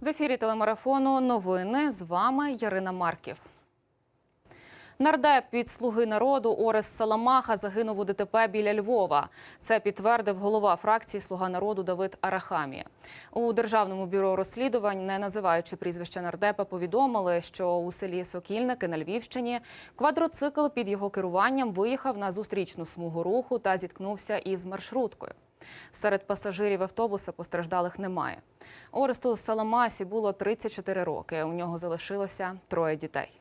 В ефірі телемарафону новини з вами Ярина Марків. Нардеп від слуги народу Орес Саламаха загинув у ДТП біля Львова. Це підтвердив голова фракції Слуга народу Давид Арахамія. У державному бюро розслідувань, не називаючи прізвища нардепа, повідомили, що у селі Сокільники на Львівщині квадроцикл під його керуванням виїхав на зустрічну смугу руху та зіткнувся із маршруткою. Серед пасажирів автобуса постраждалих немає. Оресту Саламасі було 34 роки. У нього залишилося троє дітей.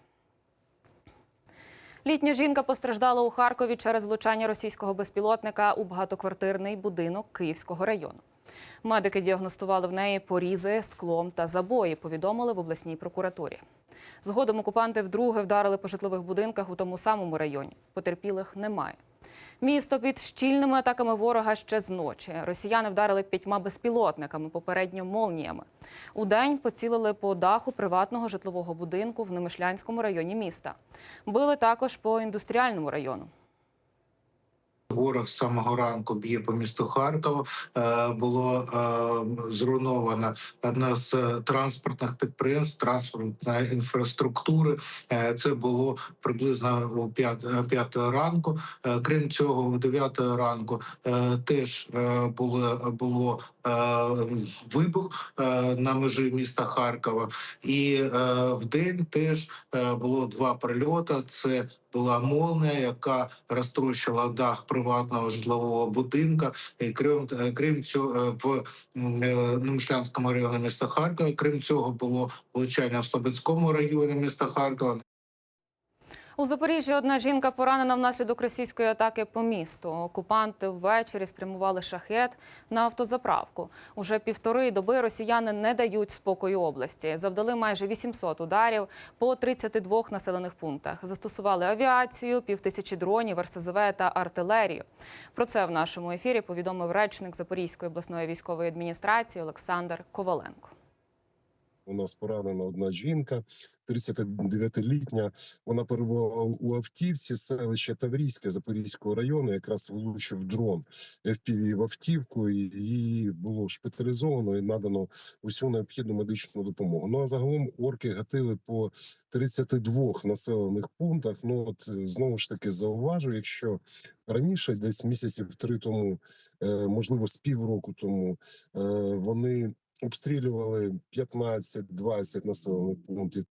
Літня жінка постраждала у Харкові через влучання російського безпілотника у багатоквартирний будинок Київського району. Медики діагностували в неї порізи, склом та забої, повідомили в обласній прокуратурі. Згодом окупанти вдруге вдарили по житлових будинках у тому самому районі. Потерпілих немає. Місто під щільними атаками ворога ще з ночі. Росіяни вдарили п'ятьма безпілотниками, попередньо молніями. У день поцілили по даху приватного житлового будинку в Немишлянському районі міста. Били також по індустріальному району. Ворог з самого ранку б'є по місту Харкова. Е, Було е, зруйновано одне з транспортних підприємств, транспортної інфраструктури. Е, Це було приблизно о 5, 5 ранку. Крім цього, о 9 ранку теж було було вибух на межі міста Харкова, і в день теж було два прильоти. Це була молнія, яка розтрощила дах приватного житлового будинка. І крім е, крім цього, е, в е, Немишлянському районі міста Харкова. Крім цього, було влучання в Слобідському районі міста Харкова. У Запоріжжі одна жінка поранена внаслідок російської атаки по місту. Окупанти ввечері спрямували шахет на автозаправку. Уже півтори доби росіяни не дають спокою області. Завдали майже 800 ударів по 32 населених пунктах. Застосували авіацію, півтисячі дронів, РСЗВ та артилерію. Про це в нашому ефірі повідомив речник Запорізької обласної військової адміністрації Олександр Коваленко. У нас поранена одна жінка, 39-літня. Вона перебувала у автівці селища Таврійське Запорізького району. Якраз влучив дрон FPV в автівку. і Її було шпиталізовано і надано усю необхідну медичну допомогу. Ну а загалом орки гатили по 32 населених пунктах. Ну от знову ж таки зауважу, якщо раніше, десь місяців три тому, е, можливо, з півроку тому, е, вони обстрілювали 15-20 населених пунктів.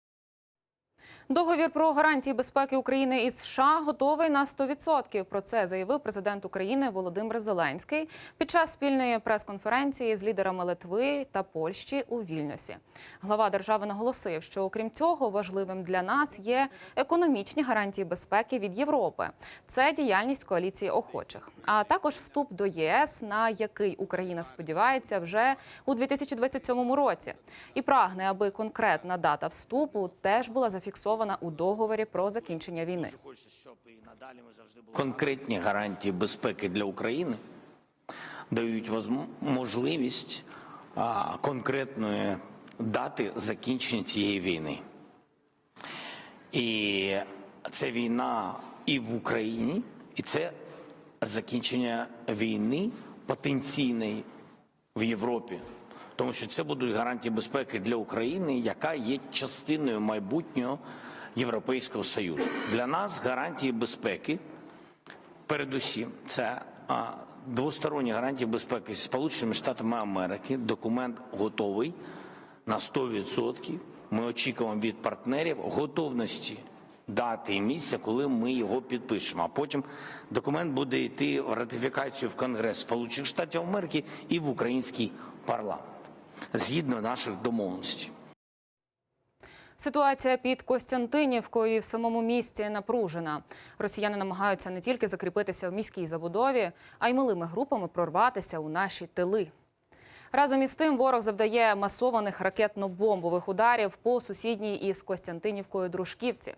Договір про гарантії безпеки України із США готовий на 100%. Про це заявив президент України Володимир Зеленський під час спільної прес-конференції з лідерами Литви та Польщі у Вільнюсі. Глава держави наголосив, що окрім цього важливим для нас є економічні гарантії безпеки від Європи. Це діяльність коаліції охочих, а також вступ до ЄС, на який Україна сподівається вже у 2027 році, і прагне, аби конкретна дата вступу теж була зафіксована у договорі про закінчення війни. конкретні гарантії безпеки для України дають можливість конкретної дати закінчення цієї війни. І це війна і в Україні, і це закінчення війни потенційної в Європі. Тому що це будуть гарантії безпеки для України, яка є частиною майбутнього Європейського Союзу. Для нас гарантії безпеки Передусім, це двосторонні гарантії безпеки зі Сполученими Штатами Америки. Документ готовий на 100%. Ми очікуємо від партнерів готовності дати і місця, коли ми його підпишемо. А потім документ буде йти в ратифікацію в Конгрес Сполучених Штатів Америки і в український парламент згідно наших домовленостей. Ситуація під Костянтинівкою в самому місті напружена. Росіяни намагаються не тільки закріпитися в міській забудові, а й малими групами прорватися у наші тили. Разом із тим ворог завдає масованих ракетно-бомбових ударів по сусідній із Костянтинівкою Дружківці.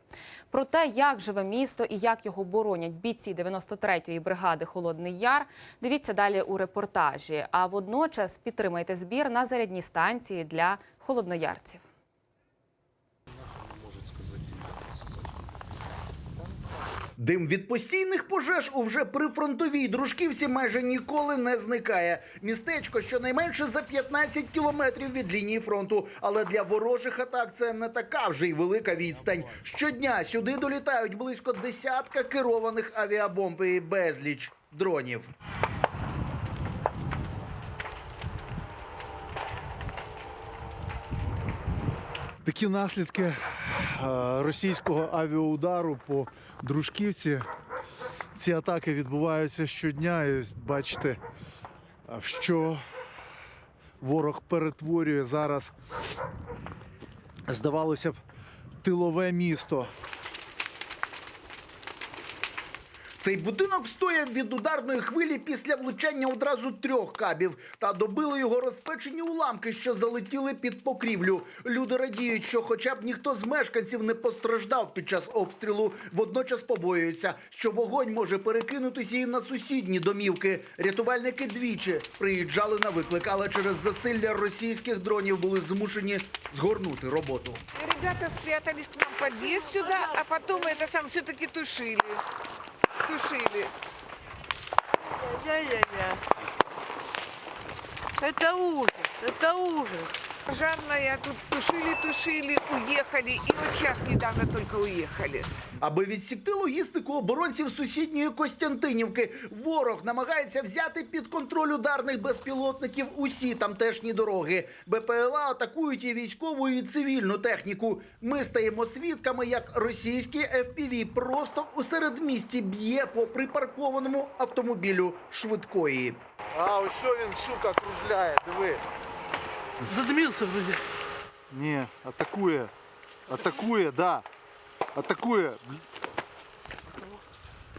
Про те, як живе місто і як його боронять бійці 93-ї бригади Холодний Яр, дивіться далі у репортажі. А водночас підтримайте збір на зарядні станції для холодноярців. Дим від постійних пожеж у вже прифронтовій дружківці майже ніколи не зникає. Містечко щонайменше за 15 кілометрів від лінії фронту. Але для ворожих атак це не така вже й велика відстань. Щодня сюди долітають близько десятка керованих авіабомб і безліч дронів. Такі наслідки російського авіаудару по Дружківці. Ці атаки відбуваються щодня. І бачите, що ворог перетворює зараз, здавалося б, тилове місто. Цей будинок встояв від ударної хвилі після влучання одразу трьох кабів та добили його розпечені уламки, що залетіли під покрівлю. Люди радіють, що хоча б ніхто з мешканців не постраждав під час обстрілу. Водночас побоюються, що вогонь може перекинутися і на сусідні домівки. Рятувальники двічі приїжджали на виклик, але через засилля російських дронів були змушені згорнути роботу. Ребята спрятались к нам в подъезд сюда, а потом это сам все-таки тушили. Тушили. Я-я-я. Это ужас, это ужас. Пожарная тут тушили, тушили, уехали. И вот сейчас недавно только уехали. Аби відсікти логістику оборонців сусідньої Костянтинівки, ворог намагається взяти під контроль ударних безпілотників усі тамтешні дороги. БПЛА атакують і військову, і цивільну техніку. Ми стаємо свідками, як російський FPV просто у середмісті б'є по припаркованому автомобілю швидкої. А, ось що він, сука, кружляє, диви. Задымился вроде. Ні, атакує. Атакує, да. Атакує.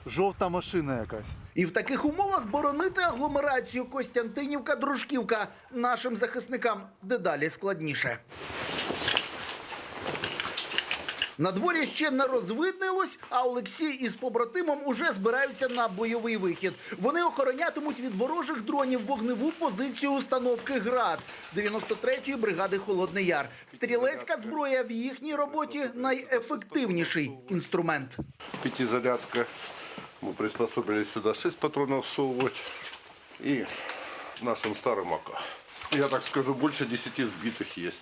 Жовта машина якась. І в таких умовах боронити агломерацію Костянтинівка-Дружківка нашим захисникам дедалі складніше. На дворі ще не розвиднилось, а Олексій із побратимом уже збираються на бойовий вихід. Вони охоронятимуть від ворожих дронів вогневу позицію установки ГРАД 93-ї бригади Холодний Яр. Стрілецька зброя в їхній роботі найефективніший инструмент. пятизарядка. Мы приспособились сюда 6 патронов всовывать. И нашим старым АК. Я так скажу, больше 10 сбитых есть.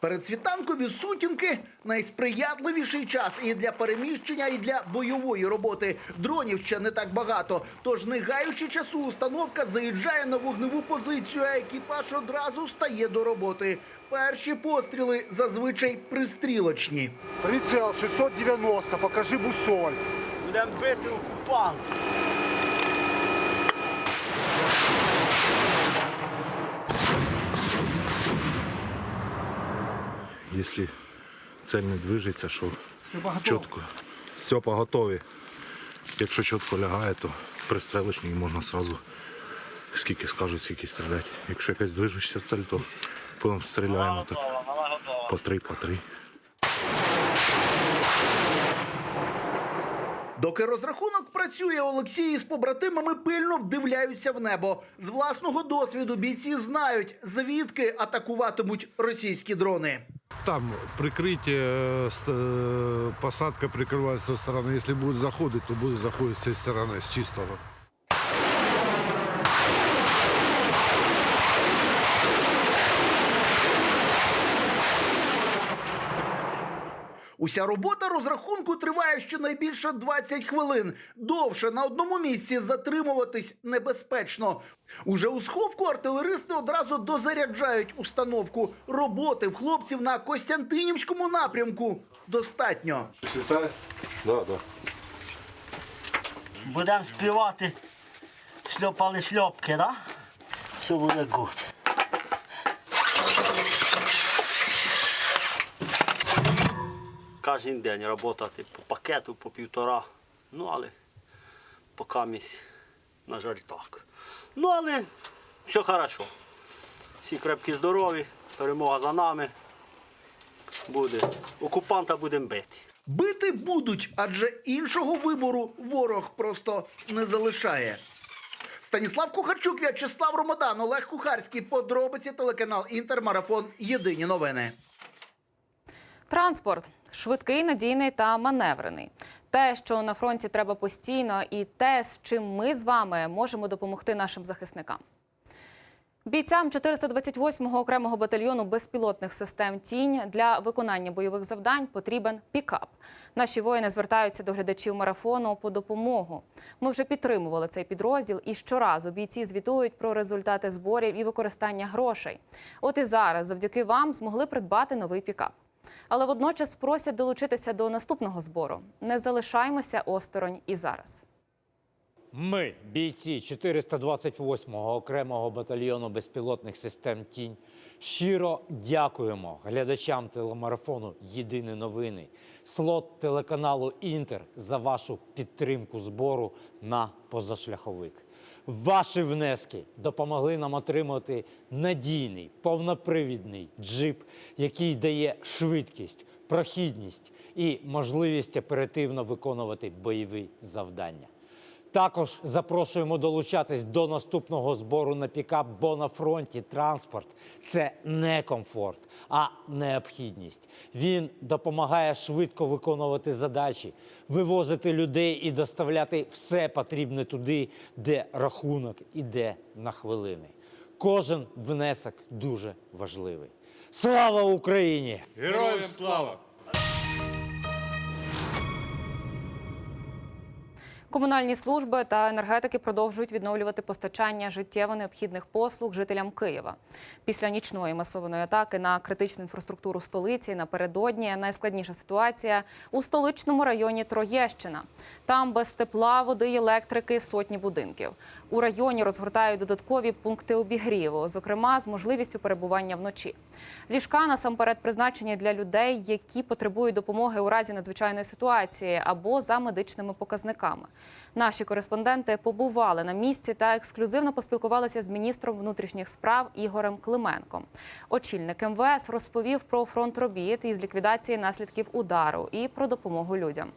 Передсвітанкові сутінки найсприятливіший час і для переміщення, і для бойової роботи. Дронів ще не так багато. Тож, не гаючи часу, установка заїжджає на вогневу позицію, а екіпаж одразу стає до роботи. Перші постріли зазвичай пристрілочні. Прицел 690, покажи бусоль. Будем бити оккупант. Если цель не движеться, що чітко. Степа готові. Якщо чітко лягає, то пристрелочний можна одразу скільки скажуть, скільки стріляти. Якщо якась движуща цель, то потім стріляємо так по три, по три. Доки розрахунок працює, Олексій із побратимами пильно вдивляються в небо. З власного досвіду бійці знають, звідки атакуватимуть російські дрони. Там прикрытие, э, посадка прикрывается со стороны. Если будут заходы, то будут заходить с этой стороны, с чистого. Уся робота розрахунку триває щонайбільше 20 хвилин. Довше на одному місці затримуватись небезпечно. Уже у сховку артилеристи одразу дозаряджають установку. Роботи в хлопців на Костянтинівському напрямку достатньо. Да, да. Будем співати. Шльопали шльопки, да? Все буде гуд. Кожен день працювати по пакету, по півтора. Ну, але поки місь, на жаль, так. Ну, але все хорошо. Всі крепкі, здорові, перемога за нами. Буде. Окупанта будемо бити. Бити будуть, адже іншого вибору ворог просто не залишає. Станіслав Кухарчук, В'ячеслав Ромодан, Олег Кухарський. Подробиці телеканал Інтермарафон. Єдині новини. Транспорт швидкий, надійний та маневрений. те, що на фронті треба постійно, і те, з чим ми з вами можемо допомогти нашим захисникам. Бійцям 428-го окремого батальйону безпілотних систем Тінь для виконання бойових завдань потрібен пікап. Наші воїни звертаються до глядачів марафону по допомогу. Ми вже підтримували цей підрозділ, і щоразу бійці звітують про результати зборів і використання грошей. От і зараз, завдяки вам, змогли придбати новий пікап. Але водночас просять долучитися до наступного збору. Не залишаймося осторонь і зараз. Ми, бійці 428-го окремого батальйону безпілотних систем Тінь, щиро дякуємо глядачам телемарафону Єдині новини, слот телеканалу Інтер за вашу підтримку збору на позашляховик. Ваші внески допомогли нам отримати надійний повнопривідний джип, який дає швидкість, прохідність і можливість оперативно виконувати бойові завдання. Також запрошуємо долучатись до наступного збору на пікап, бо на фронті транспорт це не комфорт, а необхідність. Він допомагає швидко виконувати задачі, вивозити людей і доставляти все потрібне туди, де рахунок іде на хвилини. Кожен внесок дуже важливий. Слава Україні! Героям слава! Комунальні служби та енергетики продовжують відновлювати постачання життєво необхідних послуг жителям Києва. Після нічної масованої атаки на критичну інфраструктуру столиці напередодні найскладніша ситуація у столичному районі Троєщина. Там без тепла, води й електрики сотні будинків. У районі розгортають додаткові пункти обігріву, зокрема з можливістю перебування вночі. Ліжка насамперед призначені для людей, які потребують допомоги у разі надзвичайної ситуації або за медичними показниками. Наші кореспонденти побували на місці та ексклюзивно поспілкувалися з міністром внутрішніх справ Ігорем Клименком. Очільник МВС розповів про фронт робіт із ліквідації наслідків удару і про допомогу людям.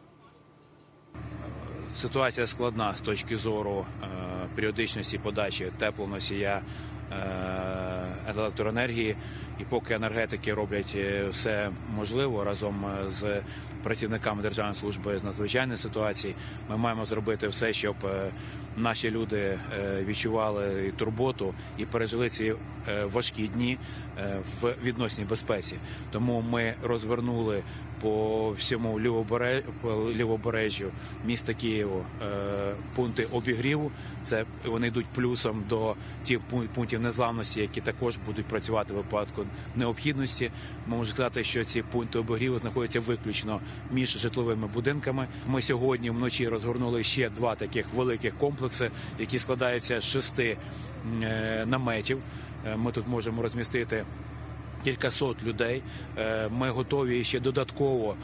Ситуація складна з точки зору е, періодичності подачі теплоносія е, електроенергії. І поки енергетики роблять е, все можливе разом е, з працівниками Державної служби з надзвичайних ситуацій, ми маємо зробити все, щоб е, наші люди е, відчували і турботу і пережили ці е, важкі дні в відносній безпеці. Тому ми розвернули по всьому лівобере- лівобережжю міста Києву е, пункти обігріву. Це вони йдуть плюсом до тих пун- пунктів незламності, які також будуть працювати в випадку необхідності. Ми можемо сказати, що ці пункти обігріву знаходяться виключно між житловими будинками. Ми сьогодні вночі розгорнули ще два таких великих комплекси, які складаються з шести е, наметів. Е, Ми тут можемо розмістити кількасот людей. Е, Ми готові ще додатково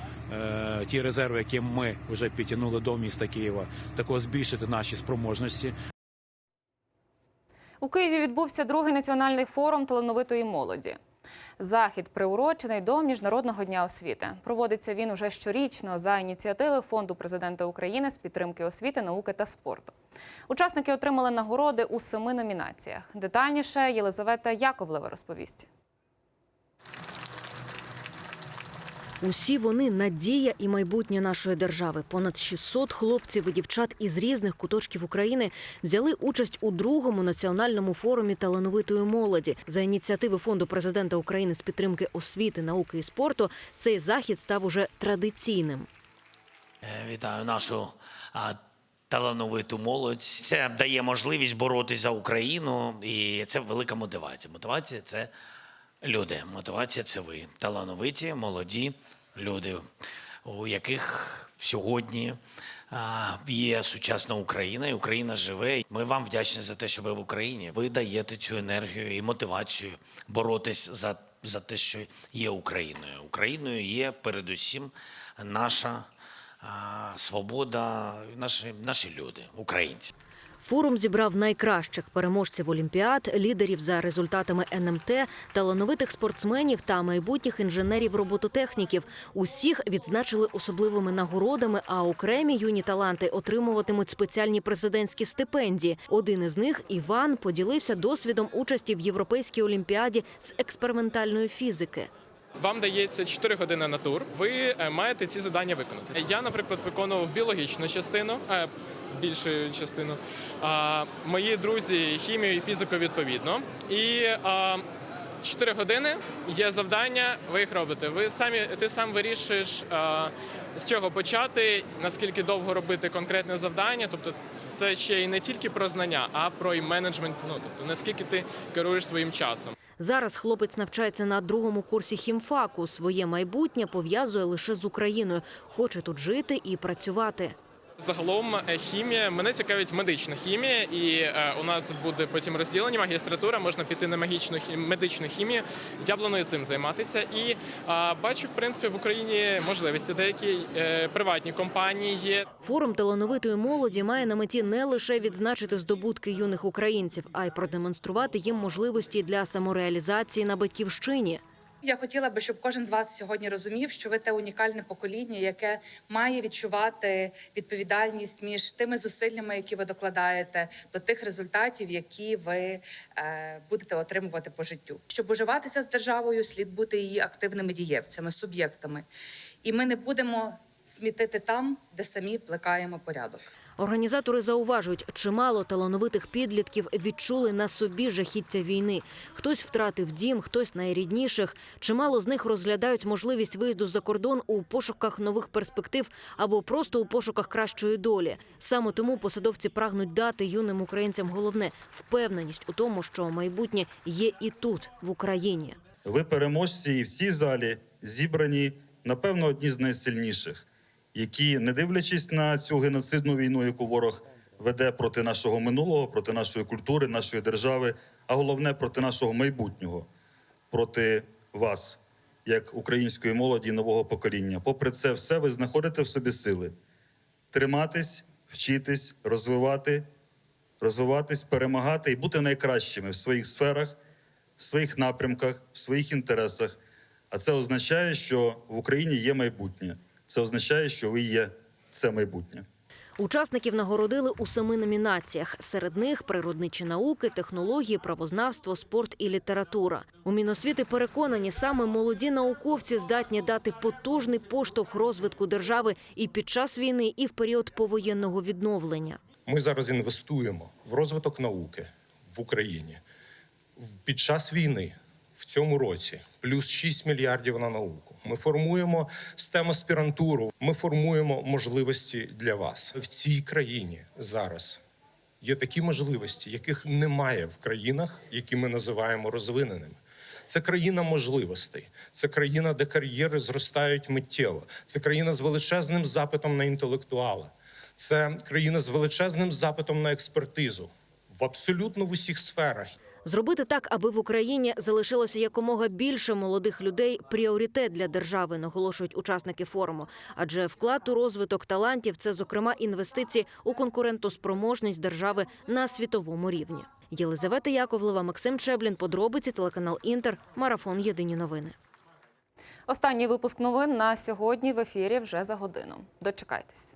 ті резерви, які ми вже підтягнули до міста Києва, також збільшити наші спроможності. У Києві відбувся другий національний форум талановитої молоді. Захід приурочений до Міжнародного дня освіти. Проводиться він уже щорічно за ініціативи Фонду президента України з підтримки освіти, науки та спорту. Учасники отримали нагороди у семи номінаціях. Детальніше Єлизавета Яковлева розповість. Усі вони надія і майбутнє нашої держави. Понад 600 хлопців і дівчат із різних куточків України взяли участь у другому національному форумі талановитої молоді. За ініціативи фонду президента України з підтримки освіти, науки і спорту. Цей захід став уже традиційним. Е, Вітаю нашу талановиту молодь. Це дає можливість боротися за Україну, і це велика мотивація. Мотивація це люди. Мотивація це ви. Талановиті, молоді люди, у яких сьогодні є сучасна Україна, і Україна живе. Ми вам вдячні за те, що ви в Україні. Ви даєте цю енергію і мотивацію боротись за, за те, що є Україною. Україною є передусім наша свобода, наші, наші люди, українці. Форум зібрав найкращих переможців олімпіад, лідерів за результатами НМТ, талановитих спортсменів та майбутніх інженерів-робототехніків. Усіх відзначили особливими нагородами, а окремі юні таланти отримуватимуть спеціальні президентські стипендії. Один із них Іван поділився досвідом участі в європейській олімпіаді з експериментальної фізики. Вам дається 4 години на тур. Ви е, маєте ці завдання виконати. Я, наприклад, виконував біологічну частину, е, більшу частину. А мої друзі хімію і фізику відповідно. І а, 4 години є завдання, ви їх робите. Ви самі ти сам вирішуєш. А, з чого почати, наскільки довго робити конкретне завдання, тобто це ще й не тільки про знання, а про і менеджмент. Ну тобто наскільки ти керуєш своїм часом. Зараз хлопець навчається на другому курсі хімфаку. Своє майбутнє пов'язує лише з Україною. Хоче тут жити і працювати. Загалом е, хімія мене цікавить медична хімія, і е, у нас буде потім розділення магістратура. Можна піти на магічну медичну хімію. Я планую цим займатися. І бачу, в принципі, в Україні можливості деякі е, приватні компанії є. Форум талановитої молоді має на меті не лише відзначити здобутки юних українців, а й продемонструвати їм можливості для самореалізації на батьківщині. Я хотіла би, щоб кожен з вас сьогодні розумів, що ви те унікальне покоління, яке має відчувати відповідальність між тими зусиллями, які ви докладаєте, до тих результатів, які ви е, будете отримувати по життю. Щоб уживатися з державою, слід бути її активними дієвцями, суб'єктами, і ми не будемо смітити там, де самі плекаємо порядок. Організатори зауважують, чимало талановитих підлітків відчули на собі жахіття війни. Хтось втратив дім, хтось найрідніших. Чимало з них розглядають можливість виїзду за кордон у пошуках нових перспектив або просто у пошуках кращої долі. Саме тому посадовці прагнуть дати юним українцям головне впевненість у тому, що майбутнє є і тут, в Україні. Ви переможці і в цій залі зібрані, напевно, одні з найсильніших, які, не дивлячись на цю геноцидну війну, яку ворог веде проти нашого минулого, проти нашої культури, нашої держави, а головне проти нашого майбутнього, проти вас, як української молоді нового покоління. Попри це, все ви знаходите в собі сили триматись, вчитись, розвивати, розвиватись, перемагати і бути найкращими в своїх сферах, в своїх напрямках, в своїх інтересах. А це означає, що в Україні є майбутнє. Це означає, що ви є це майбутнє. Учасників нагородили у семи номінаціях. Серед них природничі науки, технології, правознавство, спорт і література. У Міносвіти переконані, саме молоді науковці здатні дати потужний поштовх розвитку держави і під час війни, і в період повоєнного відновлення. Ми зараз інвестуємо в розвиток науки в Україні під час війни в цьому році плюс 6 мільярдів на науку. Ми формуємо STEM аспірантуру. Ми формуємо можливості для вас в цій країні зараз. Є такі можливості, яких немає в країнах, які ми називаємо розвиненими. Це країна можливостей, це країна, де кар'єри зростають миттєво. Це країна з величезним запитом на інтелектуала. Це країна з величезним запитом на експертизу в абсолютно в усіх сферах. Зробити так, аби в Україні залишилося якомога більше молодих людей пріоритет для держави, наголошують учасники форуму. Адже вклад у розвиток талантів це, зокрема, інвестиції у конкурентоспроможність держави на світовому рівні. Єлизавета Яковлева, Максим Чеблін, подробиці, телеканал Інтер, марафон Єдині новини. Останній випуск новин на сьогодні в ефірі вже за годину. Дочекайтесь.